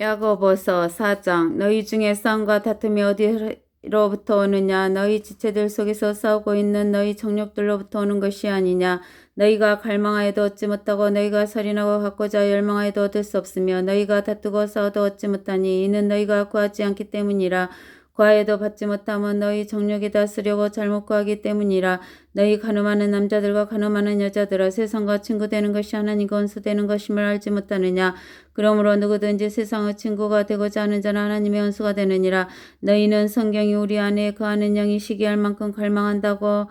야고보서 4장 너희 중에 싸움과 다툼이 어디로부터 오느냐? 너희 지체들 속에서 싸우고 있는 너희 정욕들로부터 오는 것이 아니냐? 너희가 갈망하여도 얻지 못하고 너희가 살인하고 갖고자 열망하여도 얻을 수 없으며 너희가 다투고 싸워도 얻지 못하니 이는 너희가 구하지 않기 때문이라 구하여도 받지 못하면 너희 정욕이 다스려고 잘못 구하기 때문이라 너희 가늠하는 남자들과 가늠하는 여자들아 세상과 친구되는 것이 하나님과 원수되는 것임을 알지 못하느냐? 그러므로 누구든지 세상의 친구가 되고자 하는 자는 하나님의 원수가 되느니라. 너희는 성경이 우리 안에 거하는 영이 시기할 만큼 갈망한다고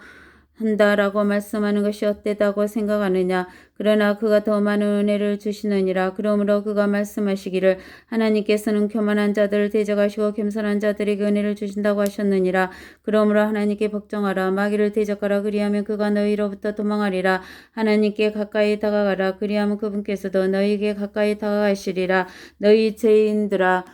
한다라고 말씀하는 것이 헛되다고 생각하느냐? 그러나 그가 더 많은 은혜를 주시느니라. 그러므로 그가 말씀하시기를 하나님께서는 교만한 자들을 대적하시고 겸손한 자들에게 은혜를 주신다고 하셨느니라. 그러므로 하나님께 복종하라. 마귀를 대적하라. 그리하면 그가 너희로부터 도망하리라. 하나님께 가까이 다가가라. 그리하면 그분께서도 너희에게 가까이 다가가시리라. 너희 죄인들아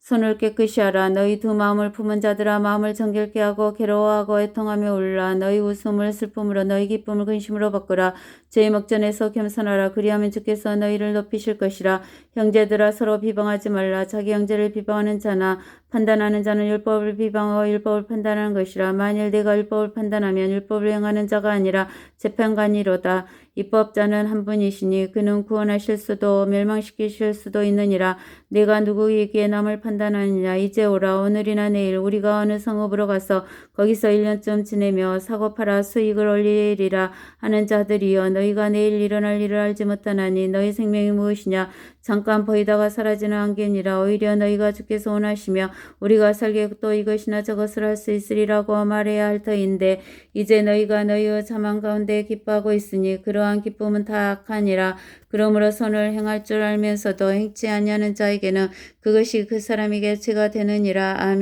손을 깨끗이 하라. 너희 두 마음을 품은 자들아 마음을 정결케 하고 괴로워하고 애통하며 울라. 너희 웃음을 슬픔으로 너희 기쁨을 근심으로 바꾸라. 죄의 목전에서 겸손하라. 그리하면 주께서 너희를 높이실 것이라. 형제들아 서로 비방하지 말라. 자기 형제를 비방하는 자나 판단하는 자는 율법을 비방하고 율법을 판단하는 것이라. 만일 내가 율법을 판단하면 율법을 행하는 자가 아니라 재판관이로다. 입법자는 한 분이시니 그는 구원하실 수도 멸망시키실 수도 있느니라. 내가 누구에게 남을 판단하느냐? 이제 오라. 오늘이나 내일 우리가 어느 성읍으로 가서 거기서 1년쯤 지내며 사고 팔아 수익을 올리리라 하는 자들이여 너희가 내일 일어날 일을 알지 못하나니 너희 생명이 무엇이냐? 잠깐 보이다가 사라지는 안개니라. 오히려 너희가 주께서 원하시며 우리가 살게 또 이것이나 저것을 할 수 있으리라고 말해야 할 터인데 이제 너희가 너희의 자만 가운데 기뻐하고 있으니 그러한 기쁨은 다 악하니라. 그러므로 선을 행할 줄 알면서도 행치 아니하는 자에게는 그것이 그 사람에게 죄가 되느니라. 아멘